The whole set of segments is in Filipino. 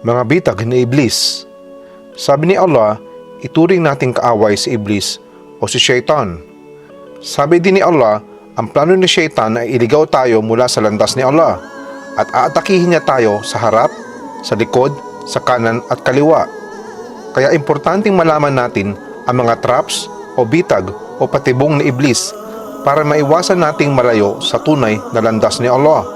mga bitag ni Iblis. Sabi ni Allah, ituring nating kaaway si Iblis o si Shaitan. Sabi din ni Allah, ang plano ni Shaitan ay iligaw tayo mula sa landas ni Allah at aatakihin niya tayo sa harap, sa likod, sa kanan at kaliwa. Kaya importanteng malaman natin ang mga traps o bitag o patibong ni Iblis para maiwasan nating malayo sa tunay na landas ni Allah.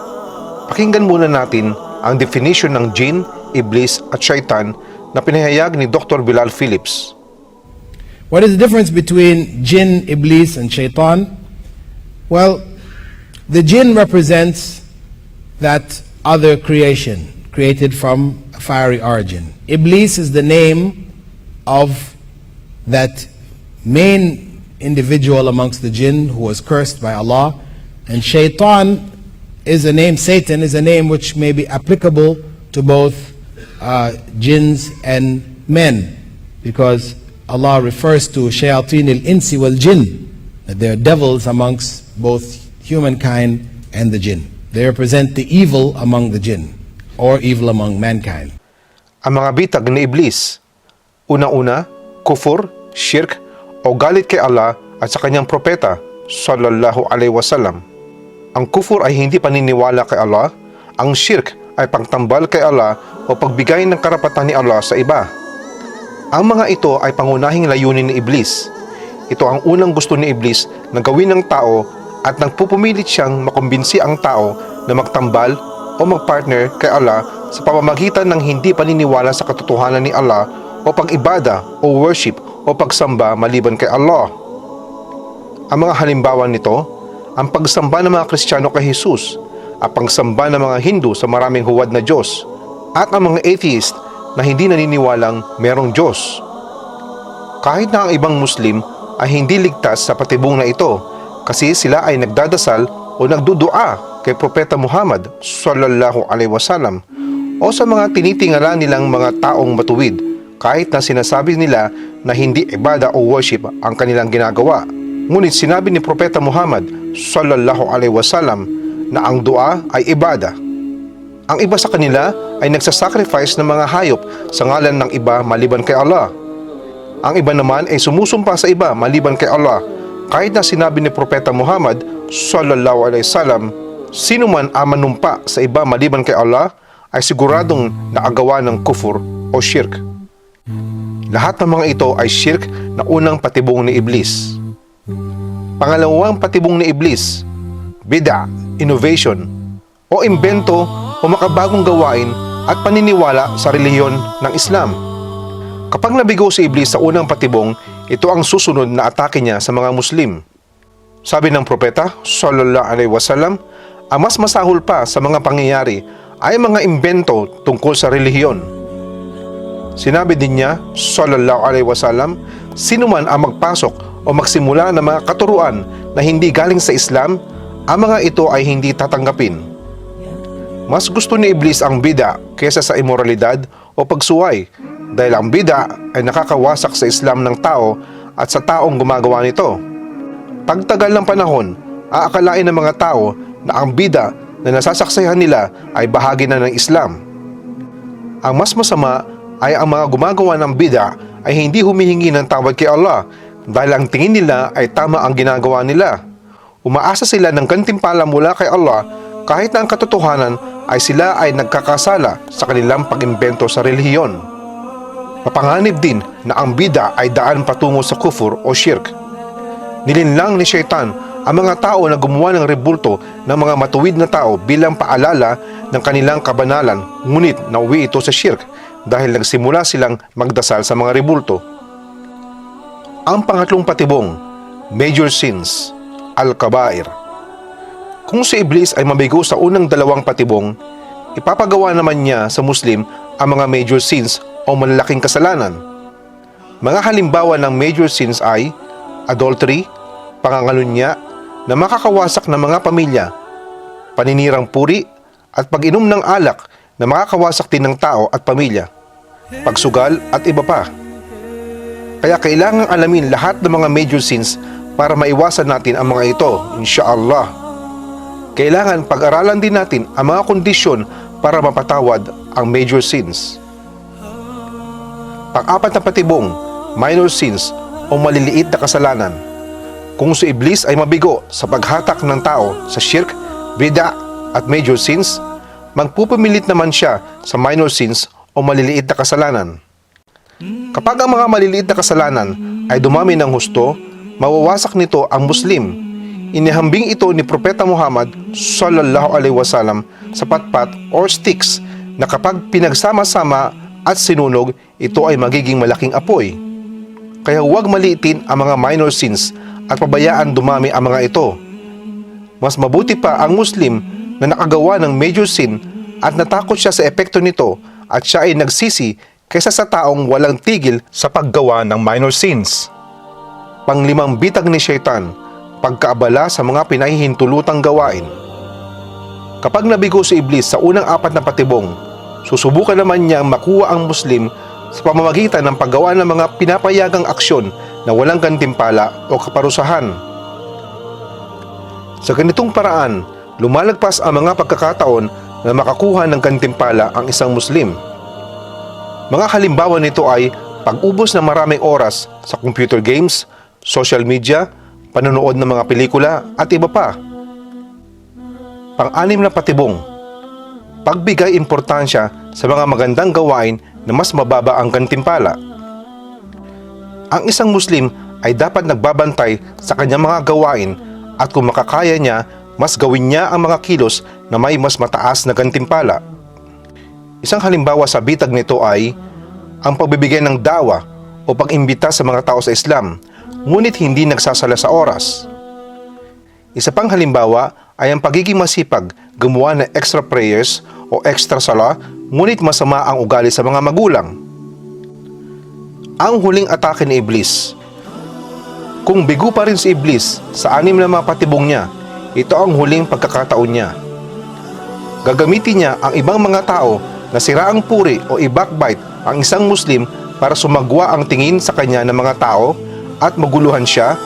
Pakinggan muna natin ang definition ng jinn, iblis at shaitan na pinahayag ni Dr. Bilal Phillips. What is the difference between jinn, iblis, and shaitan? Well, the jinn represents that other creation, created from a fiery origin. Iblis is the name of that main individual amongst the jinn who was cursed by Allah. And shaitan is a name, Satan is a name which may be applicable to both uh, jinns and men, because Allah refers to shayateen al-insi wal jinn, that they are devils amongst both humankind and the jinn. They represent the evil among the jinn, or evil among mankind. Ang mga bitag ni Iblis, una-una, kufur, shirk, o galit kay Allah at sa kanyang propeta, sallallahu alaihi wasallam. Ang kufur ay hindi paniniwala kay Allah, ang shirk ay pagtambal kay Allah o pagbigay ng karapatan ni Allah sa iba. Ang mga ito ay pangunahing layunin ni Iblis. Ito ang unang gusto ni Iblis na gawin ng tao at nagpupumilit siyang makumbinsi ang tao na magtambal o magpartner kay Allah sa pamamagitan ng hindi paniniwala sa katotohanan ni Allah o pag-ibada o worship o pagsamba maliban kay Allah. Ang mga halimbawa nito, ang pagsamba ng mga Kristiyano kay Jesus, ang pagsamba ng mga Hindu sa maraming huwad na Diyos, at ang mga atheist na hindi naniniwalang merong Diyos. Kahit na ang ibang Muslim ay hindi ligtas sa patibong na ito kasi sila ay nagdadasal o nagdudua kay Propeta Muhammad sallallahu alaihi wasallam o sa mga tinitingala nilang mga taong matuwid kahit na sinasabi nila na hindi ibada o worship ang kanilang ginagawa. Ngunit sinabi ni Propeta Muhammad sallallahu alaihi wasallam na ang dua ay ibada. Ang iba sa kanila ay nagsasacrifice ng mga hayop sa ngalan ng iba maliban kay Allah. Ang iba naman ay sumusumpa sa iba maliban kay Allah. Kahit na sinabi ni Propeta Muhammad sallallahu alaihi wasallam, sino man ang manumpa sa iba maliban kay Allah ay siguradong nakagawa ng kufur o shirk. Lahat ng mga ito ay shirk na unang patibong ni Iblis. Pangalawang patibong ni Iblis, bida, innovation, o imbento o makabagong gawain at paniniwala sa relihiyon ng Islam. Kapag nabigo si Iblis sa unang patibong, ito ang susunod na atake niya sa mga Muslim. Sabi ng propeta, sallallahu alaihi wasallam, ang mas masahol pa sa mga pangyayari ay mga imbento tungkol sa relihiyon. Sinabi din niya, sallallahu alaihi wasallam, sino man ang magpasok o magsimula ng mga katuruan na hindi galing sa Islam, ang mga ito ay hindi tatanggapin. Mas gusto ni Iblis ang bida kaysa sa imoralidad o pagsuway dahil ang bida ay nakakawasak sa Islam ng tao at sa taong gumagawa nito. Pagtagal ng panahon, aakalain ng mga tao na ang bida na nasasaksihan nila ay bahagi na ng Islam. Ang mas masama ay ang mga gumagawa ng bida ay hindi humihingi ng tawad kay Allah dahil ang tingin nila ay tama ang ginagawa nila. Umaasa sila ng gantimpala mula kay Allah kahit na ang katotohanan ay sila ay nagkakasala sa kanilang pag-imbento sa relihiyon. Mapanganib din na ang bida ay daan patungo sa kufur o shirk. Nilinlang ni Shaitan ang mga tao na gumawa ng rebulto ng mga matuwid na tao bilang paalala ng kanilang kabanalan ngunit nauwi ito sa shirk dahil nagsimula silang magdasal sa mga rebulto. Ang pangatlong patibong, major sins, al-kabair. Kung si Iblis ay mabigo sa unang dalawang patibong, ipapagawa naman niya sa Muslim ang mga major sins o malalaking kasalanan. Mga halimbawa ng major sins ay adultery, pangangalunya na makakawasak ng mga pamilya, paninirang puri at pag-inom ng alak na makakawasak din ng tao at pamilya, pagsugal at iba pa. Kaya kailangang alamin lahat ng mga major sins para maiwasan natin ang mga ito, inshallah. Kailangan pag-aralan din natin ang mga kondisyon para mapatawad ang major sins. Pang-apat na patibong, minor sins o maliliit na kasalanan. Kung si Iblis ay mabigo sa paghatak ng tao sa shirk, bida at major sins, magpupumilit naman siya sa minor sins o maliliit na kasalanan. Kapag ang mga maliliit na kasalanan ay dumami ng husto, mawawasak nito ang Muslim. Inihambing ito ni Propeta Muhammad sallallahu alaihi wasallam sa patpat or sticks na kapag pinagsama-sama at sinunog, ito ay magiging malaking apoy. Kaya huwag maliitin ang mga minor sins at pabayaan dumami ang mga ito. Mas mabuti pa ang Muslim na nakagawa ng major sin at natakot siya sa epekto nito at siya ay nagsisi kaysa sa taong walang tigil sa paggawa ng minor sins. Panglimang bitag ni Shaitan, pagkaabala sa mga pinahihintulutang gawain. Kapag nabigo si Iblis sa unang apat na patibong, susubukan naman niyang makuha ang Muslim sa pamamagitan ng paggawa ng mga pinapayagang aksyon na walang gantimpala o kaparusahan. Sa ganitong paraan, lumalagpas ang mga pagkakataon na makakuha ng gantimpala ang isang Muslim. Mga halimbawa nito ay pag-ubos ng maraming oras sa computer games, social media, panonood ng mga pelikula at iba pa. Pang-anim na patibong, pagbigay importansya sa mga magandang gawain na mas mababa ang gantimpala. Ang isang Muslim ay dapat nagbabantay sa kanyang mga gawain at kung makakaya niya, mas gawin niya ang mga kilos na may mas mataas na gantimpala. Isang halimbawa sa bitag nito ay ang pagbibigay ng dawa o pag-imbita sa mga tao sa Islam, ngunit hindi nagsasala sa oras. Isa pang halimbawa ay ang pagiging masipag gumawa ng extra prayers o extra sala, ngunit masama ang ugali sa mga magulang. Ang huling atake ni Iblis Kung bigo pa rin si Iblis sa anim na mga patibong niya, ito ang huling pagkakataon niya. Gagamitin niya ang ibang mga tao na siraang puri o i-backbite ang isang Muslim para sumagwa ang tingin sa kanya ng mga tao at maguluhan siya,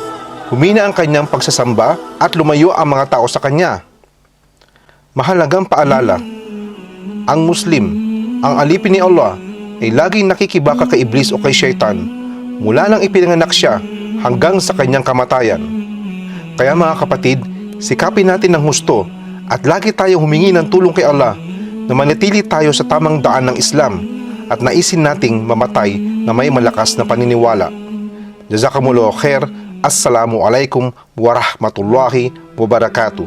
humina ang kanyang pagsasamba at lumayo ang mga tao sa kanya. Mahalagang paalala, ang Muslim, ang alipin ni Allah, ay laging nakikibaka kay Iblis o kay Shaitan mula nang ipinanganak siya hanggang sa kanyang kamatayan. Kaya mga kapatid, sikapin natin ng husto at lagi tayong humingi ng tulong kay Allah na manatili tayo sa tamang daan ng Islam at naisin nating mamatay na may malakas na paniniwala. جزاكم الله خير. السلام عليكم ورحمة الله وبركاته.